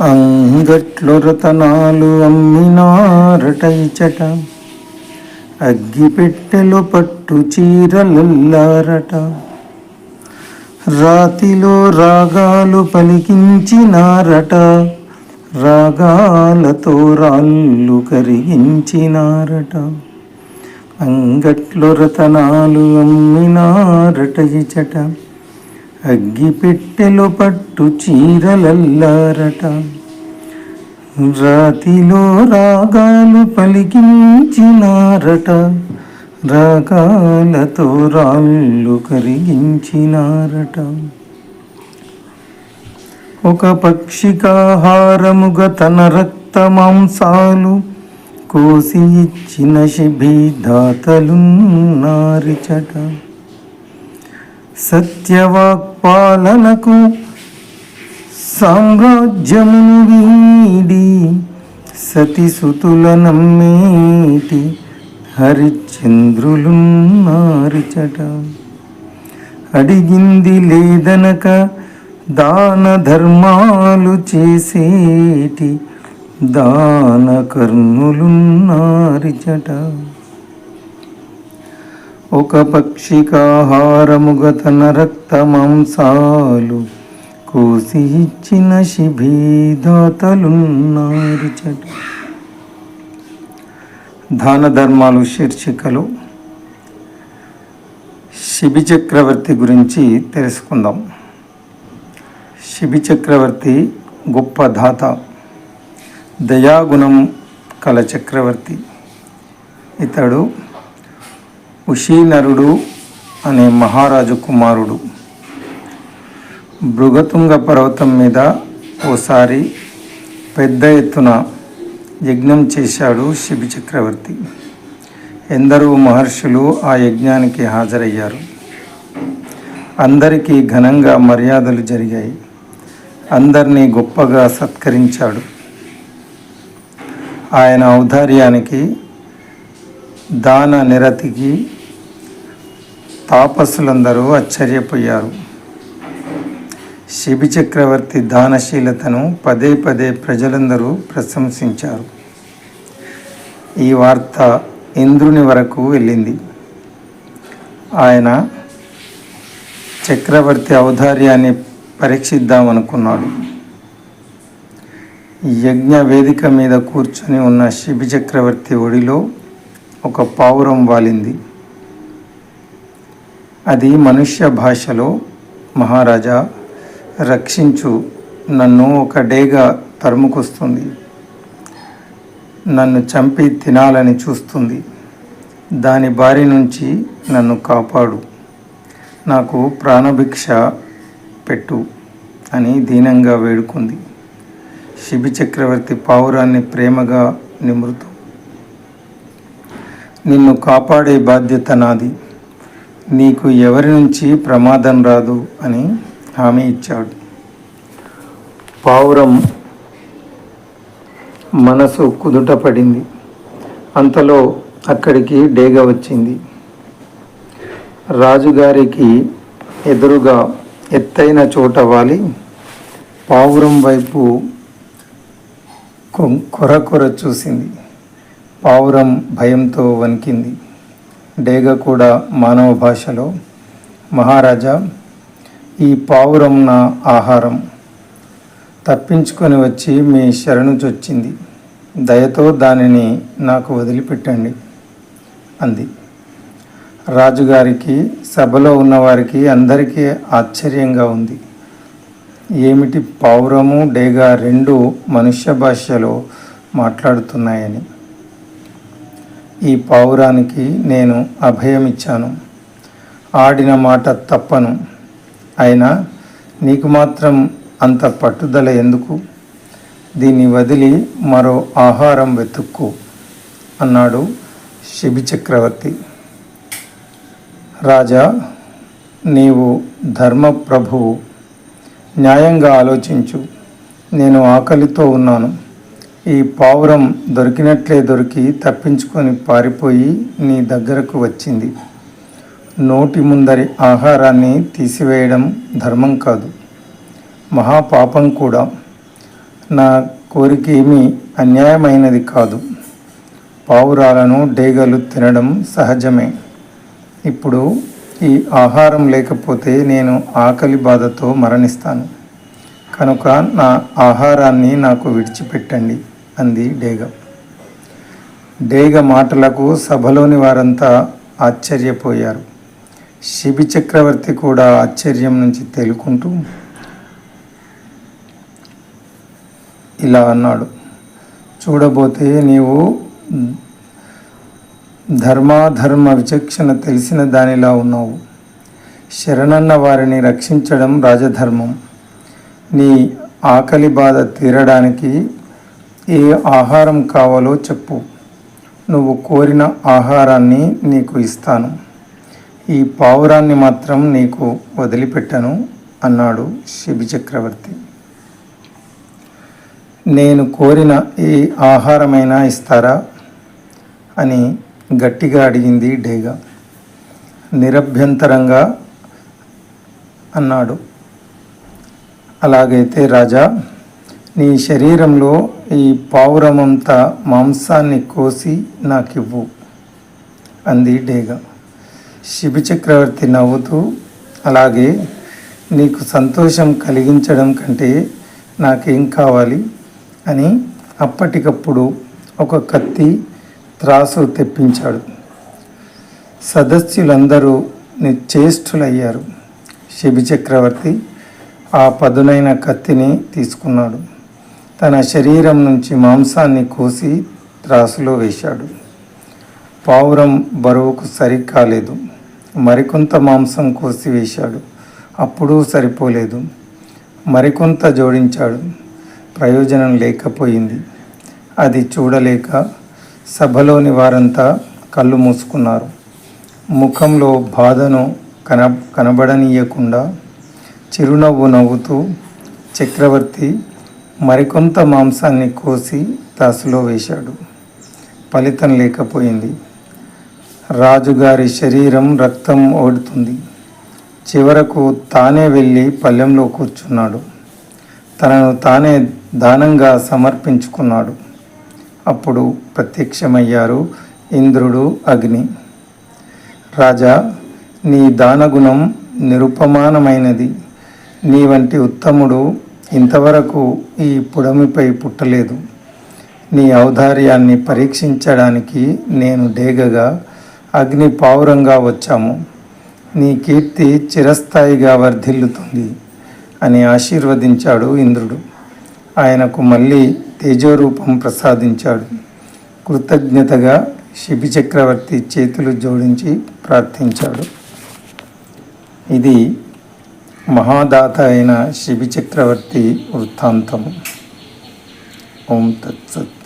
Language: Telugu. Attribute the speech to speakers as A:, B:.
A: అంగట్లో రతనాలు అమ్మినారటైచట అగ్గిపెట్టెలో పట్టు చీరలల్లారట. రాతిలో రాగాలు పలికించినారట. రాగాలతో రాళ్ళు కరిగించినారట. అంగట్లో రతనాలు అమ్మినారటైచట అగ్గిపెట్టెలో పట్టు చీరలల్లారట. రాతిలో రాగాలు పలికించినారట. రాగాలతో రాళ్ళు కరిగించినారట. ఒక పక్షికాహారముగా తన రక్త మాంసాలు కోసి ఇచ్చిన శిబిధాతలున్నారిచట సత్యవాక్పాలనకు సామ్రాజ్యమును వీడి సతిసుతుల నమ్మేటి హరిచంద్రులున్నారిచట అడిగింది లేదనక దాన ధర్మాలు చేసేటి దాన కర్ణులున్నారిచట ఒక పక్షికాహారముగ తన రక్త మాంసాలు కోసి ఇచ్చిన శిభీదాతలున్నారిచట దాన ధర్మాలు శీర్షికలు. శిబి చక్రవర్తి గురించి తెలుసుకుందాం. శిబి చక్రవర్తి గొప్ప దాత. దయాగుణం కల చక్రవర్తి. ఇతడు ఉషీనరుడు అనే మహారాజు కుమారుడు. భృగతుంగ పర్వతం మీద ఓసారి పెద్ద ఎత్తున యజ్ఞం చేశాడు శిబి చక్రవర్తి. ఎందరో మహర్షులు ఆ యజ్ఞానికి హాజరయ్యారు. అందరికీ ఘనంగా మర్యాదలు జరిగాయి. అందరినీ గొప్పగా సత్కరించాడు. ఆయన ఔదార్యానికి దాన నిరతికి తాపస్సులందరూ ఆశ్చర్యపోయారు. శిబి చక్రవర్తి దానశీలతను పదే పదే ప్రజలందరూ ప్రశంసించారు. ఈ వార్త ఇంద్రుని వరకు వెళ్ళింది. ఆయన చక్రవర్తి ఔదార్యాన్ని పరీక్షిద్దామనుకున్నాడు. యజ్ఞ వేదిక మీద కూర్చొని ఉన్న శిబి చక్రవర్తి ఒడిలో ఒక పావురం వాలింది. అది మనుష్య భాషలో మహారాజా రక్షించు. నన్ను ఒక డేగా తరుముకొస్తుంది. నన్ను చంపి తినాలని చూస్తుంది. దాని బారి నుంచి నన్ను కాపాడు. నాకు ప్రాణభిక్ష పెట్టు అని దీనంగా వేడుకుంది. శిబి చక్రవర్తి పావురాన్ని ప్రేమగా నిమృతూ నిన్ను కాపాడే బాధ్యత నాది. నీకు ఎవరి నుంచి ప్రమాదం రాదు అని హామీ ఇచ్చాడు. పావురం మనసు కుదుట పడింది. అంతలో అక్కడికి డేగ వచ్చింది. రాజుగారికి ఎదురుగా ఎత్తైన చోట వాలి పావురం వైపు కొ- కొర కొర చూసింది. పావురం భయంతో వణికింది. డేగ కూడా మానవ భాషలో మహారాజా ఈ పావురం నా ఆహారం. తప్పించుకొని వచ్చి మీ శరణు చొచ్చింది. దయతో దానిని నాకు వదిలిపెట్టండి అంది. రాజుగారికి సభలో ఉన్నవారికి అందరికీ ఆశ్చర్యంగా ఉంది. ఏమిటి పావురము డేగా రెండు మనుష్య భాషలో మాట్లాడుతున్నాయని? ఈ పావురానికి నేను అభయమిచ్చాను. ఆడిన మాట తప్పను. అయినా నీకు మాత్రం అంత పట్టుదల ఎందుకు? దీన్ని వదిలి మరో ఆహారం వెతుక్కు అన్నాడు శిబి చక్రవర్తి. రాజా నీవు ధర్మప్రభువు. న్యాయంగా ఆలోచించు. నేను ఆకలితో ఉన్నాను. ఈ పావురం దొరికినట్లే దొరికి తప్పించుకొని పారిపోయి నీ దగ్గరకు వచ్చింది. నోటి ముందరి ఆహారాన్ని తీసివేయడం ధర్మం కాదు. మహాపాపం కూడా. నా కోరిక ఏమీ అన్యాయమైనది కాదు. పావురాలను డేగలు తినడం సహజమే. ఇప్పుడు ఈ ఆహారం లేకపోతే నేను ఆకలి బాధతో మరణిస్తాను. కనుక నా ఆహారాన్ని నాకు విడిచిపెట్టండి. అంది డేగ. డేగ మాటలకు సభలోని వారంతా ఆశ్చర్యపోయారు. శిబి చక్రవర్తి కూడా ఆశ్చర్యం నుంచి తేలుకుంటూ ఇలా అన్నాడు చూడబోతే నీవు ధర్మాధర్మ విచక్షణ తెలిసిన దానిలా ఉన్నావు. శరణన్న వారిని రక్షించడం రాజధర్మం. నీ ఆకలి బాధ తీరడానికి ఏ ఆహారం కావాలో చెప్పు. నువ్వు కోరిన ఆహారాన్ని నీకు ఇస్తాను. ఈ పావురాన్ని మాత్రం నీకు వదిలిపెట్టను అన్నాడు శిబి చక్రవర్తి. నేను కోరిన ఏ ఆహారమైనా ఇస్తారా? అని గట్టిగా అడిగింది డేగా. నిరభ్యంతరంగా అన్నాడు. అలాగైతే రాజా నీ శరీరంలో ఈ పావురమంతా మాంసాన్ని కోసి నాకివ్వు అంది డేగా. శిబి చక్రవర్తి నవ్వుతూ అలాగే నీకు సంతోషం కలిగించడం కంటే నాకేం కావాలి అని అప్పటికప్పుడు ఒక కత్తి త్రాసు తెప్పించాడు. సదస్యులందరూ నిశ్చేష్టులయ్యారు. శిబి చక్రవర్తి ఆ పదునైన కత్తిని తీసుకున్నాడు. తన శరీరం నుంచి మాంసాన్ని కోసి త్రాసులో వేశాడు. పావురం బరువుకు సరికాలేదు మరికొంత మాంసం కోసి వేశాడు. అప్పుడు సరిపోలేదు. మరికొంత జోడించాడు. ప్రయోజనం లేకపోయింది. అది చూడలేక సభలోని వారంతా కళ్ళు మూసుకున్నారు. ముఖంలో బాధను కన కనబడనీయకుండా చిరునవ్వు నవ్వుతూ చక్రవర్తి మరికొంత మాంసాన్ని కోసి తాసులో వేశాడు. ఫలితం లేకపోయింది. రాజుగారి శరీరం రక్తం ఓడుతుంది. చివరకు తానే వెళ్ళి పల్లెంలో కూర్చున్నాడు. తనను తానే దానంగా సమర్పించుకున్నాడు. అప్పుడు ప్రత్యక్షమయ్యారు ఇంద్రుడు అగ్ని. రాజా నీ దానగుణం నిరుపమానమైనది. నీ వంటి ఉత్తముడు ఇంతవరకు ఈ పుడమిపై పుట్టలేదు. నీ ఔదార్యాన్ని పరీక్షించడానికి నేను డేగగా అగ్ని పావురంగా వచ్చాము. నీ కీర్తి చిరస్థాయిగా వర్ధిల్లుతుంది అని ఆశీర్వదించాడు ఇంద్రుడు. ఆయనకు మళ్ళీ తేజోరూపం ప్రసాదించాడు. కృతజ్ఞతగా శిబి చక్రవర్తి చేతులు జోడించి ప్రార్థించాడు. ఇది మహాదాత అయిన శిబి చక్రవర్తి వృత్తాంతం ఓం తత్సత్.